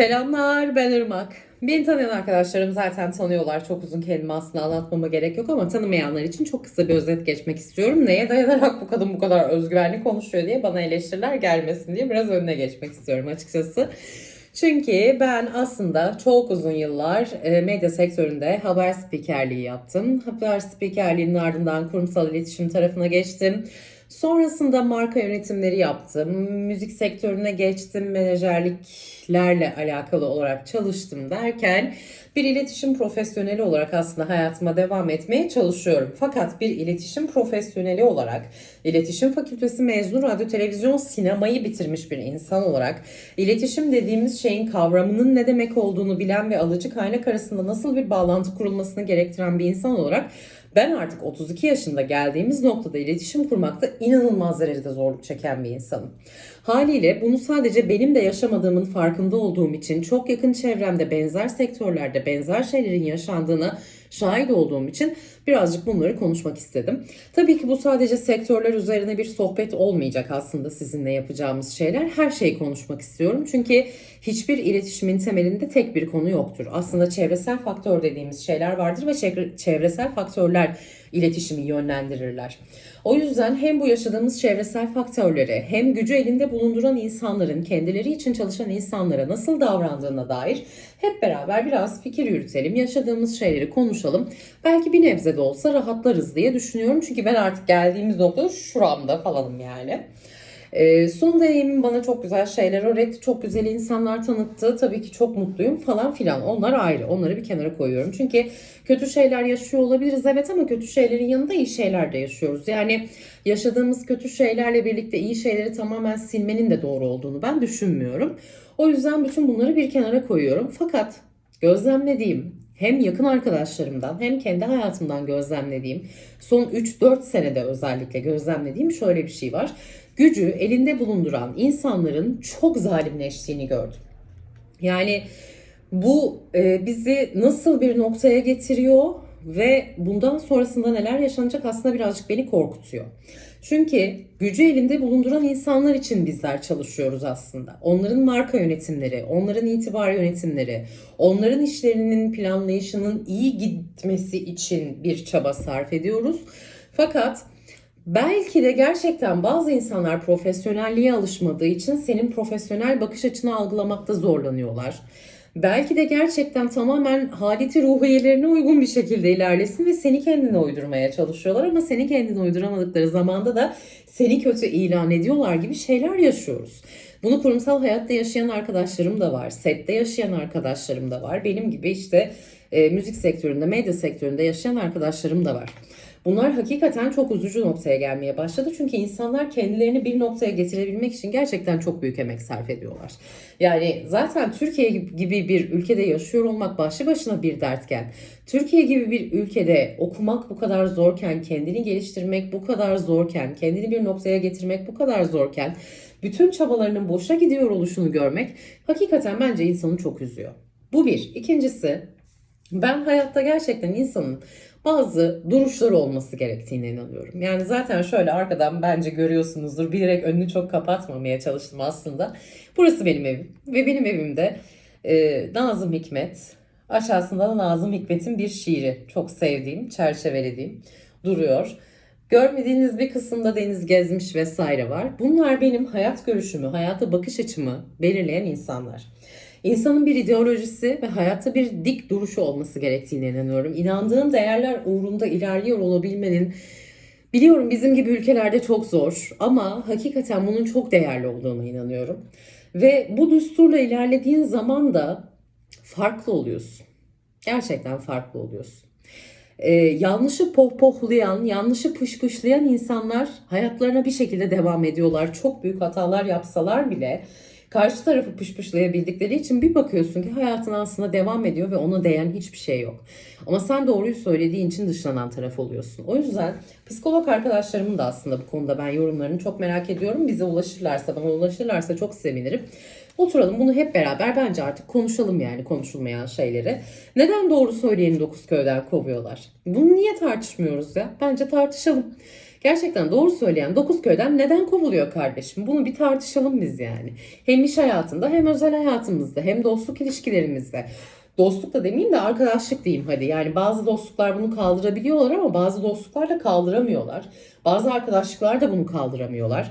Selamlar ben Irmak. Beni tanıyan arkadaşlarım zaten tanıyorlar. Çok uzun kelime aslında anlatmama gerek yok ama tanımayanlar için çok kısa bir özet geçmek istiyorum. Neye dayanarak bu kadın bu kadar özgüvenli konuşuyor diye bana eleştiriler gelmesin diye biraz önüne geçmek istiyorum açıkçası. Çünkü ben aslında çok uzun yıllar e, medya sektöründe haber spikerliği yaptım. Haber spikerliğinin ardından kurumsal iletişim tarafına geçtim. Sonrasında marka yönetimleri yaptım. Müzik sektörüne geçtim. Menajerliklerle alakalı olarak çalıştım derken bir iletişim profesyoneli olarak aslında hayatıma devam etmeye çalışıyorum. Fakat bir iletişim profesyoneli olarak, iletişim fakültesi mezunu radyo, televizyon, sinemayı bitirmiş bir insan olarak, iletişim dediğimiz şeyin kavramının ne demek olduğunu bilen ve alıcı kaynak arasında nasıl bir bağlantı kurulmasını gerektiren bir insan olarak ben artık 32 yaşında geldiğimiz noktada iletişim kurmakta inanılmaz derecede zorluk çeken bir insanım. Haliyle bunu sadece benim de yaşamadığımın farkında olduğum için çok yakın çevremde benzer sektörlerde benzer şeylerin yaşandığına şahit olduğum için birazcık bunları konuşmak istedim. Tabii ki bu sadece sektörler üzerine bir sohbet olmayacak aslında sizinle yapacağımız şeyler. Her şeyi konuşmak istiyorum. Çünkü hiçbir iletişimin temelinde tek bir konu yoktur. Aslında çevresel faktör dediğimiz şeyler vardır ve çevre- çevresel faktörler iletişimi yönlendirirler. O yüzden hem bu yaşadığımız çevresel faktörleri hem gücü elinde bulunduran insanların kendileri için çalışan insanlara nasıl davrandığına dair hep beraber biraz fikir yürütelim, yaşadığımız şeyleri konuşalım. Belki bir nebze de olsa rahatlarız diye düşünüyorum. Çünkü ben artık geldiğimiz noktada şuramda falanım yani. Ee, son deneyimim bana çok güzel şeyler öğretti. Çok güzel insanlar tanıttı. Tabii ki çok mutluyum falan filan. Onlar ayrı. Onları bir kenara koyuyorum. Çünkü kötü şeyler yaşıyor olabiliriz evet ama kötü şeylerin yanında iyi şeyler de yaşıyoruz. Yani yaşadığımız kötü şeylerle birlikte iyi şeyleri tamamen silmenin de doğru olduğunu ben düşünmüyorum. O yüzden bütün bunları bir kenara koyuyorum. Fakat gözlemlediğim hem yakın arkadaşlarımdan hem kendi hayatımdan gözlemlediğim son 3-4 senede özellikle gözlemlediğim şöyle bir şey var. Gücü elinde bulunduran insanların çok zalimleştiğini gördüm. Yani bu e, bizi nasıl bir noktaya getiriyor ve bundan sonrasında neler yaşanacak aslında birazcık beni korkutuyor. Çünkü gücü elinde bulunduran insanlar için bizler çalışıyoruz aslında. Onların marka yönetimleri, onların itibar yönetimleri, onların işlerinin planlayışının iyi gitmesi için bir çaba sarf ediyoruz. Fakat Belki de gerçekten bazı insanlar profesyonelliğe alışmadığı için senin profesyonel bakış açını algılamakta zorlanıyorlar. Belki de gerçekten tamamen haleti ruhiyelerine uygun bir şekilde ilerlesin ve seni kendine uydurmaya çalışıyorlar ama seni kendine uyduramadıkları zamanda da seni kötü ilan ediyorlar gibi şeyler yaşıyoruz. Bunu kurumsal hayatta yaşayan arkadaşlarım da var, sette yaşayan arkadaşlarım da var. Benim gibi işte e, müzik sektöründe, medya sektöründe yaşayan arkadaşlarım da var. Bunlar hakikaten çok üzücü noktaya gelmeye başladı. Çünkü insanlar kendilerini bir noktaya getirebilmek için gerçekten çok büyük emek sarf ediyorlar. Yani zaten Türkiye gibi bir ülkede yaşıyor olmak başlı başına bir dertken, Türkiye gibi bir ülkede okumak bu kadar zorken, kendini geliştirmek bu kadar zorken, kendini bir noktaya getirmek bu kadar zorken, bütün çabalarının boşa gidiyor oluşunu görmek hakikaten bence insanı çok üzüyor. Bu bir. İkincisi ben hayatta gerçekten insanın bazı duruşları olması gerektiğine inanıyorum. Yani zaten şöyle arkadan bence görüyorsunuzdur. Bilerek önünü çok kapatmamaya çalıştım aslında. Burası benim evim. Ve benim evimde e, Nazım Hikmet, aşağısında da Nazım Hikmet'in bir şiiri. Çok sevdiğim, çerçevelediğim duruyor. Görmediğiniz bir kısımda deniz gezmiş vesaire var. Bunlar benim hayat görüşümü, hayata bakış açımı belirleyen insanlar. İnsanın bir ideolojisi ve hayatta bir dik duruşu olması gerektiğine inanıyorum. İnandığım değerler uğrunda ilerliyor olabilmenin biliyorum bizim gibi ülkelerde çok zor ama hakikaten bunun çok değerli olduğuna inanıyorum. Ve bu düsturla ilerlediğin zaman da farklı oluyorsun. Gerçekten farklı oluyorsun. Ee, yanlışı pohpohlayan, yanlışı pışpışlayan insanlar hayatlarına bir şekilde devam ediyorlar. Çok büyük hatalar yapsalar bile karşı tarafı pışpışlayabildikleri için bir bakıyorsun ki hayatın aslında devam ediyor ve ona değen hiçbir şey yok. Ama sen doğruyu söylediğin için dışlanan taraf oluyorsun. O yüzden psikolog arkadaşlarımın da aslında bu konuda ben yorumlarını çok merak ediyorum. Bize ulaşırlarsa, bana ulaşırlarsa çok sevinirim. Oturalım bunu hep beraber bence artık konuşalım yani konuşulmayan şeyleri. Neden doğru söyleyeni dokuz köyden kovuyorlar? Bunu niye tartışmıyoruz ya? Bence tartışalım. Gerçekten doğru söyleyen dokuz köyden neden kovuluyor kardeşim? Bunu bir tartışalım biz yani. Hem iş hayatında hem özel hayatımızda hem dostluk ilişkilerimizde. Dostluk da demeyeyim de arkadaşlık diyeyim hadi. Yani bazı dostluklar bunu kaldırabiliyorlar ama bazı dostluklar da kaldıramıyorlar. Bazı arkadaşlıklar da bunu kaldıramıyorlar.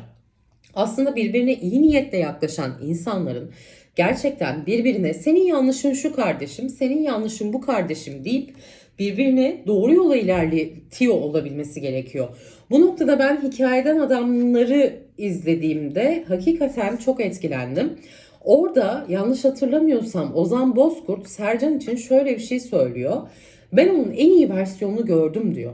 Aslında birbirine iyi niyetle yaklaşan insanların gerçekten birbirine senin yanlışın şu kardeşim, senin yanlışın bu kardeşim deyip birbirine doğru yola ilerletiyor olabilmesi gerekiyor. Bu noktada ben hikayeden adamları izlediğimde hakikaten çok etkilendim. Orada yanlış hatırlamıyorsam Ozan Bozkurt Sercan için şöyle bir şey söylüyor. Ben onun en iyi versiyonunu gördüm diyor.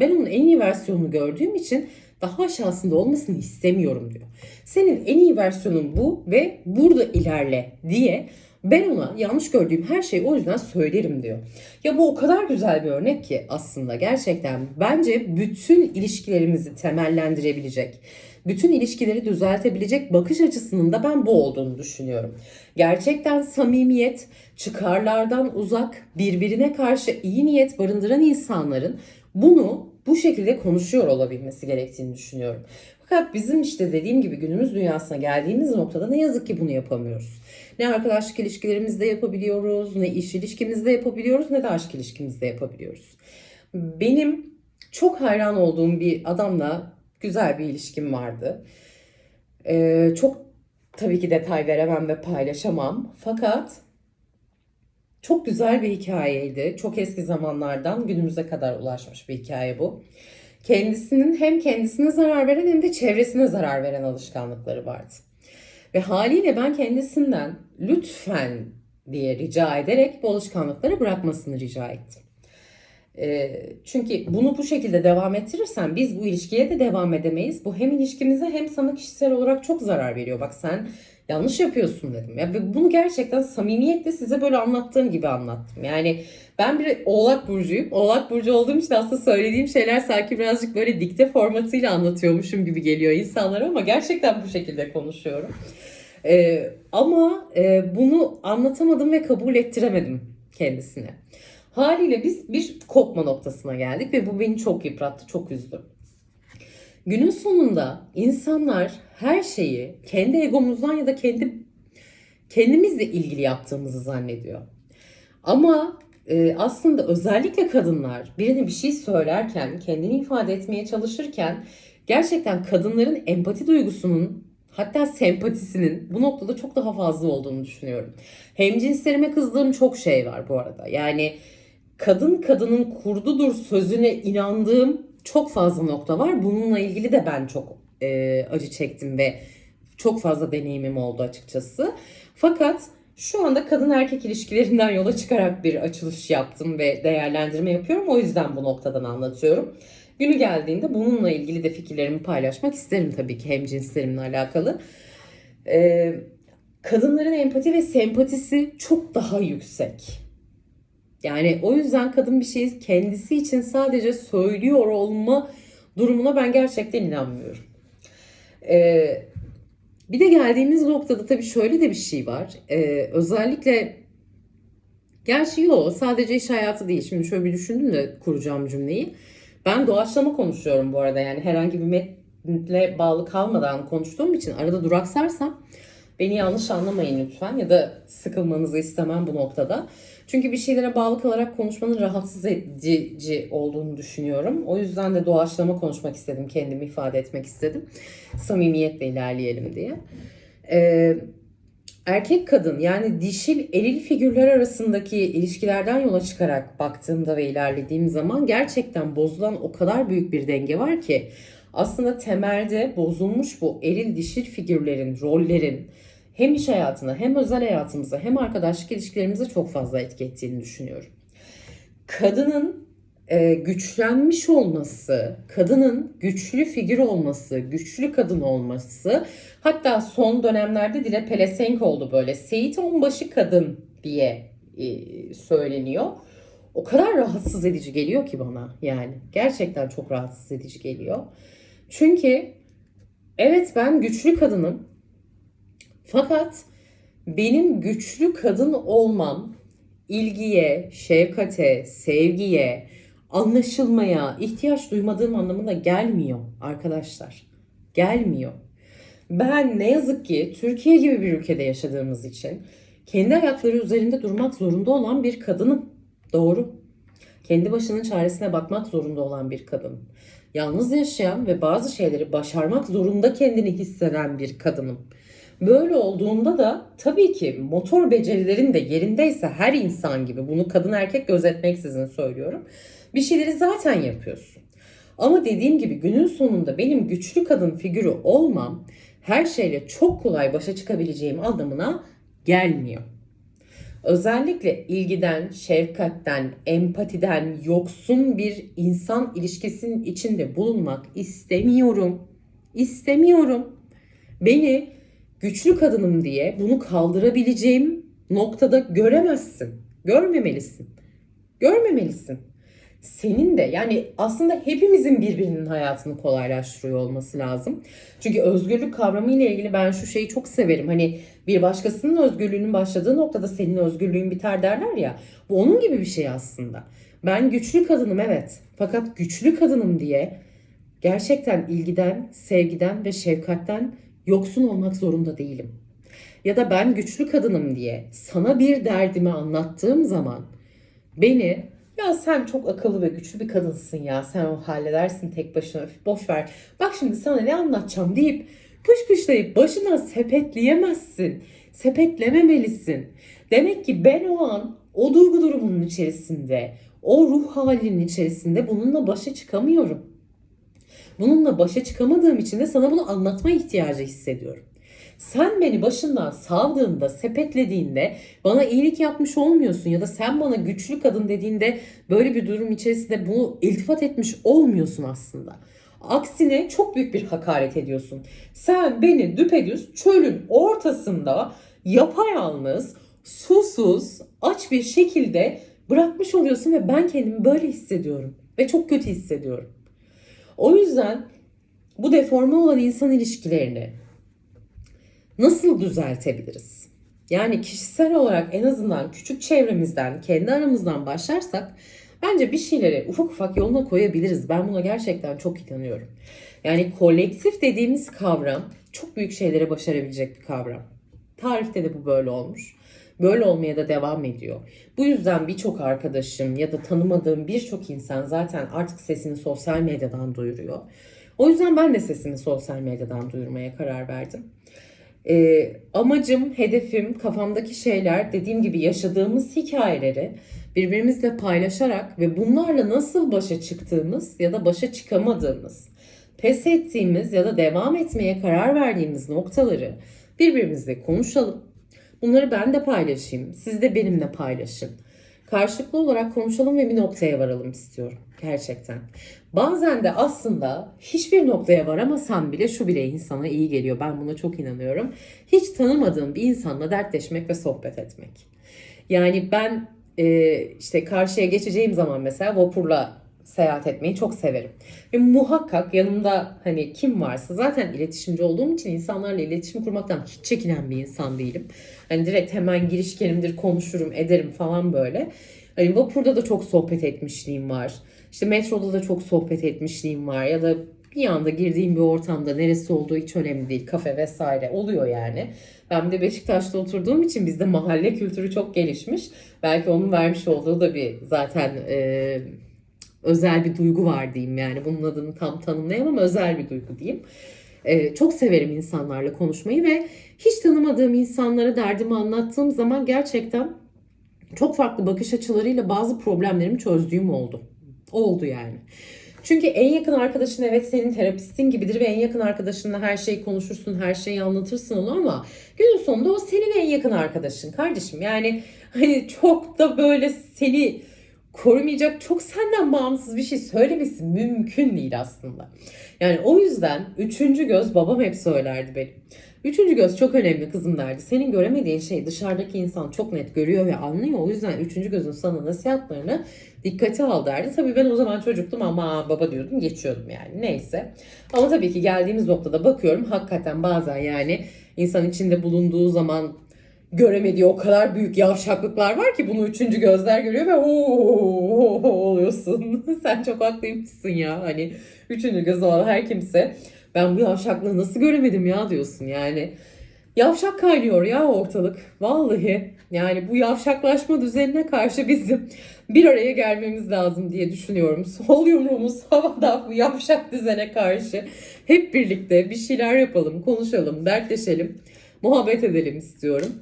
Ben onun en iyi versiyonunu gördüğüm için daha aşağısında olmasını istemiyorum diyor. Senin en iyi versiyonun bu ve burada ilerle diye ben ona yanlış gördüğüm her şeyi o yüzden söylerim diyor. Ya bu o kadar güzel bir örnek ki aslında gerçekten bence bütün ilişkilerimizi temellendirebilecek, bütün ilişkileri düzeltebilecek bakış açısının da ben bu olduğunu düşünüyorum. Gerçekten samimiyet, çıkarlardan uzak, birbirine karşı iyi niyet barındıran insanların bunu bu şekilde konuşuyor olabilmesi gerektiğini düşünüyorum. Fakat bizim işte dediğim gibi günümüz dünyasına geldiğimiz noktada ne yazık ki bunu yapamıyoruz. Ne arkadaşlık ilişkilerimizde yapabiliyoruz, ne iş ilişkimizde yapabiliyoruz, ne de aşk ilişkimizde yapabiliyoruz. Benim çok hayran olduğum bir adamla güzel bir ilişkim vardı. Ee, çok tabii ki detay veremem ve paylaşamam. Fakat çok güzel bir hikayeydi. Çok eski zamanlardan günümüze kadar ulaşmış bir hikaye bu. Kendisinin hem kendisine zarar veren hem de çevresine zarar veren alışkanlıkları vardı. Ve haliyle ben kendisinden lütfen diye rica ederek bu alışkanlıkları bırakmasını rica ettim. Çünkü bunu bu şekilde devam ettirirsen biz bu ilişkiye de devam edemeyiz. Bu hem ilişkimize hem sana kişisel olarak çok zarar veriyor. Bak sen yanlış yapıyorsun dedim. Ya bunu gerçekten samimiyetle size böyle anlattığım gibi anlattım. Yani ben bir Oğlak burcuyum. Oğlak burcu olduğum için aslında söylediğim şeyler sanki birazcık böyle dikte formatıyla anlatıyormuşum gibi geliyor insanlara ama gerçekten bu şekilde konuşuyorum. Ee, ama e, bunu anlatamadım ve kabul ettiremedim kendisine. Haliyle biz bir kopma noktasına geldik ve bu beni çok yıprattı, çok üzdü. Günün sonunda insanlar her şeyi kendi egomuzdan ya da kendi kendimizle ilgili yaptığımızı zannediyor. Ama e, aslında özellikle kadınlar birine bir şey söylerken, kendini ifade etmeye çalışırken gerçekten kadınların empati duygusunun hatta sempatisinin bu noktada çok daha fazla olduğunu düşünüyorum. Hemcinslerime kızdığım çok şey var bu arada. Yani kadın kadının kurdudur sözüne inandığım çok fazla nokta var. Bununla ilgili de ben çok e, acı çektim ve çok fazla deneyimim oldu açıkçası. Fakat şu anda kadın erkek ilişkilerinden yola çıkarak bir açılış yaptım ve değerlendirme yapıyorum. O yüzden bu noktadan anlatıyorum. Günü geldiğinde bununla ilgili de fikirlerimi paylaşmak isterim tabii ki hem cinslerimle alakalı. Ee, kadınların empati ve sempatisi çok daha yüksek. Yani o yüzden kadın bir şeyi kendisi için sadece söylüyor olma durumuna ben gerçekten inanmıyorum. Ee, bir de geldiğimiz noktada tabii şöyle de bir şey var. Ee, özellikle gerçi yok sadece iş hayatı değil. Şimdi şöyle bir düşündüm de kuracağım cümleyi. Ben doğaçlama konuşuyorum bu arada yani herhangi bir metne bağlı kalmadan konuştuğum için arada duraksarsam beni yanlış anlamayın lütfen ya da sıkılmanızı istemem bu noktada. Çünkü bir şeylere bağlı kalarak konuşmanın rahatsız edici olduğunu düşünüyorum. O yüzden de doğaçlama konuşmak istedim, kendimi ifade etmek istedim. Samimiyetle ilerleyelim diye. Ee, erkek kadın yani dişil eril figürler arasındaki ilişkilerden yola çıkarak baktığımda ve ilerlediğim zaman gerçekten bozulan o kadar büyük bir denge var ki aslında temelde bozulmuş bu eril dişil figürlerin, rollerin hem iş hayatına hem özel hayatımıza hem arkadaşlık ilişkilerimize çok fazla etki ettiğini düşünüyorum. Kadının e, güçlenmiş olması, kadının güçlü figür olması, güçlü kadın olması hatta son dönemlerde dile pelesenk oldu böyle. Seyit onbaşı kadın diye e, söyleniyor. O kadar rahatsız edici geliyor ki bana yani. Gerçekten çok rahatsız edici geliyor. Çünkü evet ben güçlü kadınım fakat benim güçlü kadın olmam ilgiye, şefkate, sevgiye, anlaşılmaya ihtiyaç duymadığım anlamına gelmiyor arkadaşlar. Gelmiyor. Ben ne yazık ki Türkiye gibi bir ülkede yaşadığımız için kendi ayakları üzerinde durmak zorunda olan bir kadınım. Doğru. Kendi başının çaresine bakmak zorunda olan bir kadın. Yalnız yaşayan ve bazı şeyleri başarmak zorunda kendini hisseden bir kadınım. Böyle olduğunda da tabii ki motor becerilerin de yerindeyse her insan gibi bunu kadın erkek gözetmeksizin söylüyorum. Bir şeyleri zaten yapıyorsun. Ama dediğim gibi günün sonunda benim güçlü kadın figürü olmam her şeyle çok kolay başa çıkabileceğim anlamına gelmiyor. Özellikle ilgiden, şefkatten, empatiden yoksun bir insan ilişkisinin içinde bulunmak istemiyorum. İstemiyorum. Beni güçlü kadınım diye bunu kaldırabileceğim noktada göremezsin. Görmemelisin. Görmemelisin. Senin de yani aslında hepimizin birbirinin hayatını kolaylaştırıyor olması lazım. Çünkü özgürlük kavramı ile ilgili ben şu şeyi çok severim. Hani bir başkasının özgürlüğünün başladığı noktada senin özgürlüğün biter derler ya. Bu onun gibi bir şey aslında. Ben güçlü kadınım evet. Fakat güçlü kadınım diye gerçekten ilgiden, sevgiden ve şefkatten yoksun olmak zorunda değilim. Ya da ben güçlü kadınım diye sana bir derdimi anlattığım zaman beni ya sen çok akıllı ve güçlü bir kadınsın ya sen o halledersin tek başına Üf, boş ver. Bak şimdi sana ne anlatacağım deyip pış pışlayıp başına sepetleyemezsin. Sepetlememelisin. Demek ki ben o an o duygu durumunun içerisinde, o ruh halinin içerisinde bununla başa çıkamıyorum. Bununla başa çıkamadığım için de sana bunu anlatma ihtiyacı hissediyorum. Sen beni başından savdığında, sepetlediğinde bana iyilik yapmış olmuyorsun ya da sen bana güçlü kadın dediğinde böyle bir durum içerisinde bunu iltifat etmiş olmuyorsun aslında. Aksine çok büyük bir hakaret ediyorsun. Sen beni düpedüz çölün ortasında yapayalnız, susuz, aç bir şekilde bırakmış oluyorsun ve ben kendimi böyle hissediyorum ve çok kötü hissediyorum. O yüzden bu deforme olan insan ilişkilerini nasıl düzeltebiliriz? Yani kişisel olarak en azından küçük çevremizden, kendi aramızdan başlarsak bence bir şeyleri ufak ufak yoluna koyabiliriz. Ben buna gerçekten çok inanıyorum. Yani kolektif dediğimiz kavram çok büyük şeyleri başarabilecek bir kavram. Tarihte de bu böyle olmuş. Böyle olmaya da devam ediyor. Bu yüzden birçok arkadaşım ya da tanımadığım birçok insan zaten artık sesini sosyal medyadan duyuruyor. O yüzden ben de sesimi sosyal medyadan duyurmaya karar verdim. Ee, amacım, hedefim, kafamdaki şeyler dediğim gibi yaşadığımız hikayeleri birbirimizle paylaşarak ve bunlarla nasıl başa çıktığımız ya da başa çıkamadığımız, pes ettiğimiz ya da devam etmeye karar verdiğimiz noktaları birbirimizle konuşalım. Bunları ben de paylaşayım, siz de benimle paylaşın. Karşılıklı olarak konuşalım ve bir noktaya varalım istiyorum gerçekten. Bazen de aslında hiçbir noktaya varamasam bile şu bile insana iyi geliyor. Ben buna çok inanıyorum. Hiç tanımadığım bir insanla dertleşmek ve sohbet etmek. Yani ben e, işte karşıya geçeceğim zaman mesela vapurla seyahat etmeyi çok severim. Ve muhakkak yanımda hani kim varsa zaten iletişimci olduğum için insanlarla iletişim kurmaktan hiç çekinen bir insan değilim. Hani direkt hemen girişkenimdir, konuşurum, ederim falan böyle. Hani vapurda da çok sohbet etmişliğim var. İşte metroda da çok sohbet etmişliğim var ya da bir anda girdiğim bir ortamda neresi olduğu hiç önemli değil. Kafe vesaire oluyor yani. Ben de Beşiktaş'ta oturduğum için bizde mahalle kültürü çok gelişmiş. Belki onun vermiş olduğu da bir zaten e, özel bir duygu var diyeyim yani. Bunun adını tam tanımlayamam özel bir duygu diyeyim. E, çok severim insanlarla konuşmayı ve hiç tanımadığım insanlara derdimi anlattığım zaman gerçekten çok farklı bakış açılarıyla bazı problemlerimi çözdüğüm oldu. Oldu yani. Çünkü en yakın arkadaşın evet senin terapistin gibidir ve en yakın arkadaşınla her şeyi konuşursun, her şeyi anlatırsın onu ama günün sonunda o senin en yakın arkadaşın kardeşim. Yani hani çok da böyle seni korumayacak, çok senden bağımsız bir şey söylemesi mümkün değil aslında. Yani o yüzden üçüncü göz babam hep söylerdi benim. Üçüncü göz çok önemli kızım derdi. Senin göremediğin şeyi dışarıdaki insan çok net görüyor ve anlıyor. O yüzden üçüncü gözün sana nasihatlarını dikkate al derdi. Tabii ben o zaman çocuktum ama baba diyordum geçiyordum yani neyse. Ama tabii ki geldiğimiz noktada bakıyorum hakikaten bazen yani insan içinde bulunduğu zaman göremediği o kadar büyük yavşaklıklar var ki bunu üçüncü gözler görüyor ve ooo oluyorsun. Sen çok haklıymışsın ya. Hani üçüncü göz olan her kimse ben bu yavşaklığı nasıl göremedim ya diyorsun yani. Yavşak kaynıyor ya ortalık. Vallahi yani bu yavşaklaşma düzenine karşı bizim bir araya gelmemiz lazım diye düşünüyorum. Sol yumruğumuz havada bu yavşak düzene karşı. Hep birlikte bir şeyler yapalım, konuşalım, dertleşelim, muhabbet edelim istiyorum.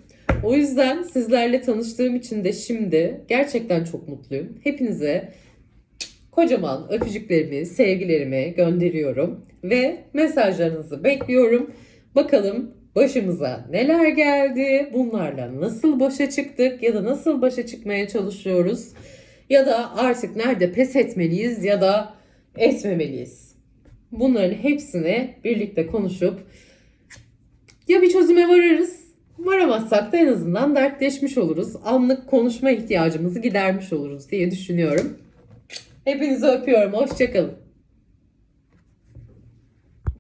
O yüzden sizlerle tanıştığım için de şimdi gerçekten çok mutluyum. Hepinize kocaman öpücüklerimi, sevgilerimi gönderiyorum ve mesajlarınızı bekliyorum. Bakalım başımıza neler geldi, bunlarla nasıl başa çıktık ya da nasıl başa çıkmaya çalışıyoruz ya da artık nerede pes etmeliyiz ya da etmemeliyiz. Bunların hepsini birlikte konuşup ya bir çözüme varırız, varamazsak da en azından dertleşmiş oluruz. Anlık konuşma ihtiyacımızı gidermiş oluruz diye düşünüyorum. Hepinizi öpüyorum. Hoşçakalın.